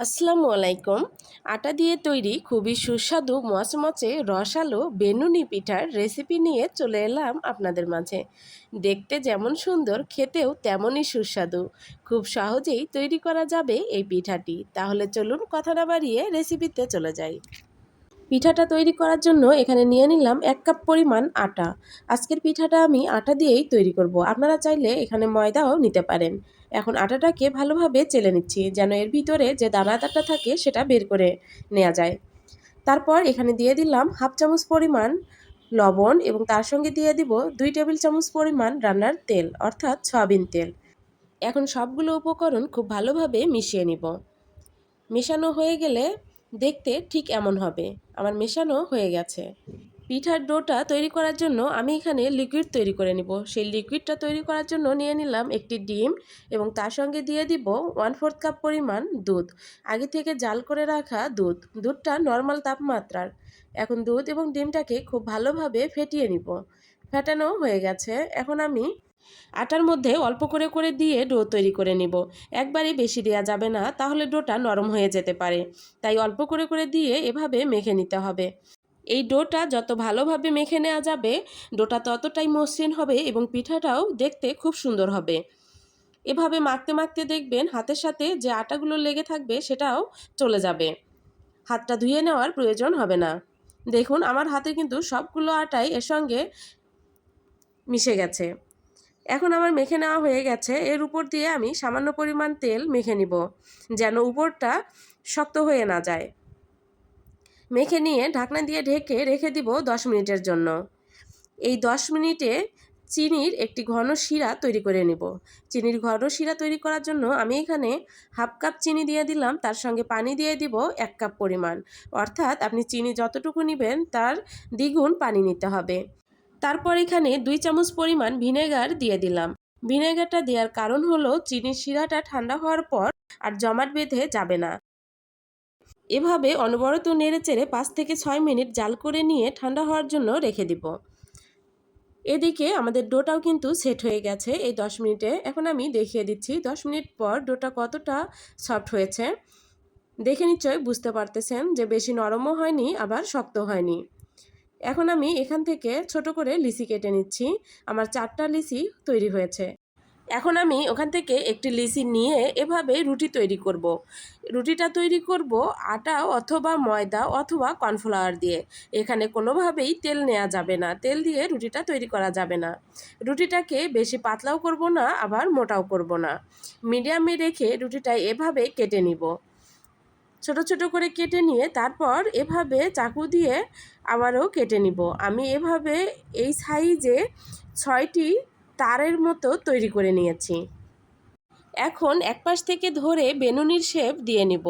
আসসালামু আলাইকুম। আটা দিয়ে তৈরি খুবই সুস্বাদু মচমচে রসালো বেনুনি পিঠার রেসিপি নিয়ে চলে এলাম আপনাদের মাঝে। দেখতে যেমন সুন্দর, খেতেও তেমনই সুস্বাদু। খুব সহজেই তৈরি করা যাবে এই পিঠাটি। তাহলে চলুন কথা না বাড়িয়ে রেসিপিতে চলে যাই। পিঠাটা তৈরি করার জন্য এখানে নিয়ে নিলাম এক কাপ পরিমাণ আটা। আজকের পিঠাটা আমি আটা দিয়েই তৈরি করব। আপনারা চাইলে এখানে ময়দাও নিতে পারেন। এখন আটাটাকে ভালোভাবে চেলে নিচ্ছি, যেন এর ভিতরে যে দানাদারটা থাকে সেটা বের করে নেওয়া যায়। তারপর এখানে দিয়ে দিলাম হাফ চামচ পরিমাণ লবণ এবং তার সঙ্গে দিয়ে দিব দুই টেবিল চামচ পরিমাণ রান্নার তেল, অর্থাৎ সয়াবিন তেল। এখন সবগুলো উপকরণ খুব ভালোভাবে মিশিয়ে নিব। মেশানো হয়ে গেলে দেখতে ঠিক এমন হবে। আমার মেশানো হয়ে গেছে। পিঠার ডোটা তৈরি করার জন্য আমি এখানে লিকুইড তৈরি করে নিব। সেই লিকুইডটা তৈরি করার জন্য নিয়ে নিলাম একটি ডিম এবং তার সঙ্গে দিয়ে দিব ওয়ান ফোর্থ কাপ পরিমাণ দুধ। আগে থেকে জাল করে রাখা দুধ। দুধটা নর্মাল তাপমাত্রার। এখন দুধ এবং ডিমটাকে খুব ভালোভাবে ফেটিয়ে নিব। ফেটানো হয়ে গেছে। এখন আমি আটার মধ্যে অল্প করে করে দিয়ে ডো তৈরি করে নিব। একবারে বেশি দেওয়া যাবে না, তাহলে ডোটা নরম হয়ে যেতে পারে। তাই অল্প করে করে দিয়ে এভাবে মেখে নিতে হবে। এই ডোটা যত ভালোভাবে মেখে নেওয়া যাবে, ডোটা ততটাই মসৃণ হবে এবং পিঠাটাও দেখতে খুব সুন্দর হবে। এভাবে মাখতে মাখতে দেখবেন হাতের সাথে যে আটাগুলো লেগে থাকবে সেটাও চলে যাবে। হাতটা ধুয়ে নেওয়ার প্রয়োজন হবে না। দেখুন, আমার হাতে কিন্তু সবগুলো আটাই এর সঙ্গে মিশে গেছে। এখন আমার মেখে নেওয়া হয়ে গেছে। এর উপর দিয়ে আমি সামান্য পরিমাণ তেল মেখে নিব, যেন উপরটা শক্ত হয়ে না যায়। মেখে নিয়ে ঢাকনা দিয়ে ঢেকে রেখে দিব দশ মিনিটের জন্য। এই দশ মিনিটে চিনির একটি ঘন শিরা তৈরি করে নেব। চিনির ঘন শিরা তৈরি করার জন্য আমি এখানে হাফ কাপ চিনি দিয়ে দিলাম, তার সঙ্গে পানি দিয়ে দিব এক কাপ পরিমাণ। অর্থাৎ আপনি চিনি যতটুকু নেবেন, তার দ্বিগুণ পানি নিতে হবে। তারপর এখানে দুই চামচ পরিমাণ ভিনেগার দিয়ে দিলাম। ভিনেগারটা দেওয়ার কারণ হলো, চিনির শিরাটা ঠান্ডা হওয়ার পর আর জমাট বেঁধে যাবে না। এভাবে অনবরত নেড়ে চেড়ে পাঁচ থেকে ছয় মিনিট জাল করে নিয়ে ঠান্ডা হওয়ার জন্য রেখে দিব। এদিকে আমাদের ডোটাও কিন্তু সেট হয়ে গেছে এই দশ মিনিটে। এখন আমি দেখিয়ে দিচ্ছি দশ মিনিট পর ডোটা কতটা সফট হয়েছে। দেখে নিশ্চয় বুঝতে পারতেছেন যে বেশি নরমও হয়নি, আবার শক্ত হয়নি। এখন আমি এখান থেকে ছোট করে লিচি কেটে নিচ্ছি। আমার চারটা লিচি তৈরি হয়েছে। এখন আমি ওখান থেকে একটি লিচি নিয়ে এভাবে রুটি তৈরি করব। রুটিটা তৈরি করব আটা অথবা ময়দা অথবা কর্নফ্লাওয়ার দিয়ে। এখানে কোনোভাবেই তেল নেওয়া যাবে না। তেল দিয়ে রুটিটা তৈরি করা যাবে না। রুটিটাকে বেশি পাতলাও করব না, আবার মোটাও করব না। মিডিয়ামে রেখে রুটিটা এভাবে কেটে নিব। ছোট ছোট করে কেটে নিয়ে তারপর এভাবে চাকু দিয়ে আবারও কেটে নিব। আমি এভাবে এই সাইজে ছয়টি তারের মতো তৈরি করে নিয়েছি। এখন এক পাশ থেকে ধরে বেনুনির শেপ দিয়ে নিব।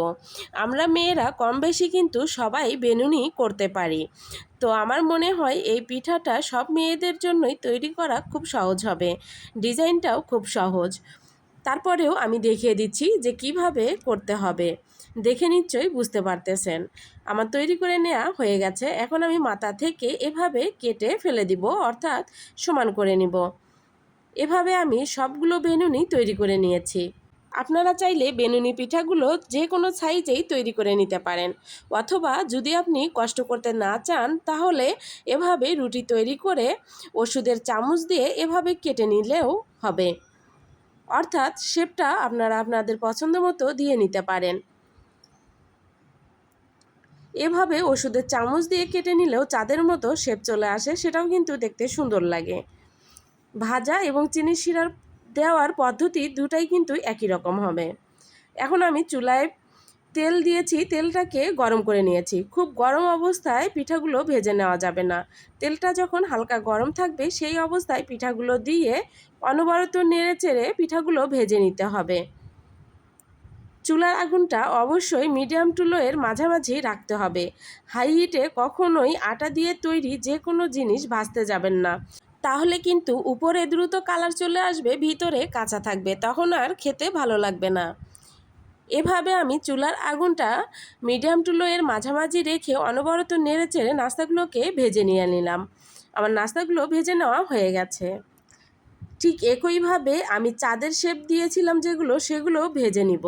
আমরা মেয়েরা কম বেশি কিন্তু সবাই বেনুনি করতে পারি। তো আমার মনে হয় এই পিঠাটা সব মেয়েদের জন্যই তৈরি করা খুব সহজ হবে। ডিজাইনটাও খুব সহজ। তারপরেও আমি দেখিয়ে দিচ্ছি যে কীভাবে করতে হবে। দেখে নিশ্চয়ই বুঝতে পারতেছেন। আমার তৈরি করে নেওয়া হয়ে গেছে। এখন আমি মাথা থেকে এভাবে কেটে ফেলে দিব, অর্থাৎ সমান করে নিব। এভাবে আমি সবগুলো বেনুনি তৈরি করে নিয়েছি। আপনারা চাইলে বেনুনি পিঠাগুলো যে কোনো সাইজেই তৈরি করে নিতে পারেন, অথবা যদি আপনি কষ্ট করতে না চান, তাহলে এভাবে রুটি তৈরি করে ওষুধের চামচ দিয়ে এভাবে কেটে নিলেও হবে। অর্থাৎ শেপটা আপনারা আপনাদের পছন্দ মতো দিয়ে নিতে পারেন। এভাবে ওষুধের চামচ দিয়ে কেটে নিলেও চাঁদের মতো শেপ চলে আসে, সেটাও কিন্তু দেখতে সুন্দর লাগে। ভাজা এবং চিনি শিরার দেওয়ার পদ্ধতি দুটাই কিন্তু একই রকম হবে। এখন আমি চুলায় তেল দিয়েছি, তেলটাকে গরম করে নিয়েছি। খুব গরম অবস্থায় পিঠাগুলো ভেজে নেওয়া যাবে না। তেলটা যখন হালকা গরম থাকবে, সেই অবস্থায় পিঠাগুলো দিয়ে অনবরত নেড়ে চেড়ে পিঠাগুলো ভেজে নিতে হবে। চুলার আগুনটা অবশ্যই মিডিয়াম টু লোয়ের মাঝামাঝি রাখতে হবে। হাই হিটে কখনোই আটা দিয়ে তৈরি যে কোনো জিনিস ভাজতে যাবেন না। তাহলে কিন্তু উপরে দ্রুত কালার চলে আসবে, ভিতরে কাঁচা থাকবে, তখন আর খেতে ভালো লাগবে না। এভাবে আমি চুলার আগুনটা মিডিয়াম টু লোয়ের মাঝামাঝি রেখে অনবরত নেড়ে চেড়ে নাস্তাগুলোকে ভেজে নিয়ে নিলাম। আমার নাস্তাগুলো ভেজে নেওয়া হয়ে গেছে। ঠিক একইভাবে আমি চাঁদের শেপ দিয়েছিলাম যেগুলো সেগুলো ভেজে নিব।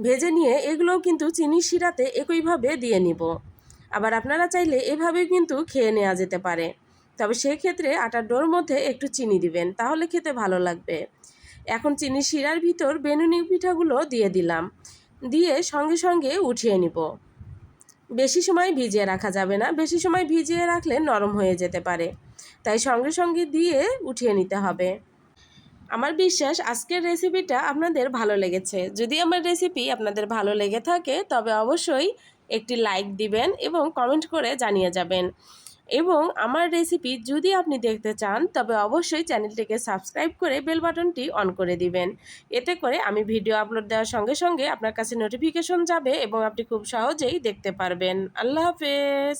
ভেজে নিয়ে এগুলোও কিন্তু চিনি শিরাতে একইভাবে দিয়ে নিব। আবার আপনারা চাইলে এভাবেও কিন্তু খেয়ে নেওয়া যেতে পারে। তবে সেই ক্ষেত্রে আটার ডোর মধ্যে একটু চিনি দিবেন, তাহলে খেতে ভালো লাগবে। এখন চিনি শিরার ভিতর বেনুনি পিঠাগুলো দিয়ে দিলাম। দিয়ে সঙ্গে সঙ্গে উঠিয়ে নিব। বেশি সময় ভিজিয়ে রাখা যাবে না, বেশি সময় ভিজিয়ে রাখলে নরম হয়ে যেতে পারে। তাই সঙ্গে সঙ্গে দিয়ে উঠিয়ে নিতে হবে। আমার বিশ্বাস আজকের রেসিপিটা আপনাদের ভালো লেগেছে। যদি আমার রেসিপি আপনাদের ভালো লেগে থাকে, তবে অবশ্যই একটি লাইক দিবেন এবং কমেন্ট করে জানিয়ে যাবেন। এবং আমার রেসিপি যদি আপনি দেখতে চান, তবে অবশ্যই চ্যানেলটিকে সাবস্ক্রাইব করে বেল বাটনটি অন করে দিবেন। এতে করে আমি ভিডিও আপলোড দেওয়ার সঙ্গে সঙ্গে আপনার কাছে নোটিফিকেশন যাবে এবং আপনি খুব সহজেই দেখতে পারবেন। আল্লাহ হাফেজ!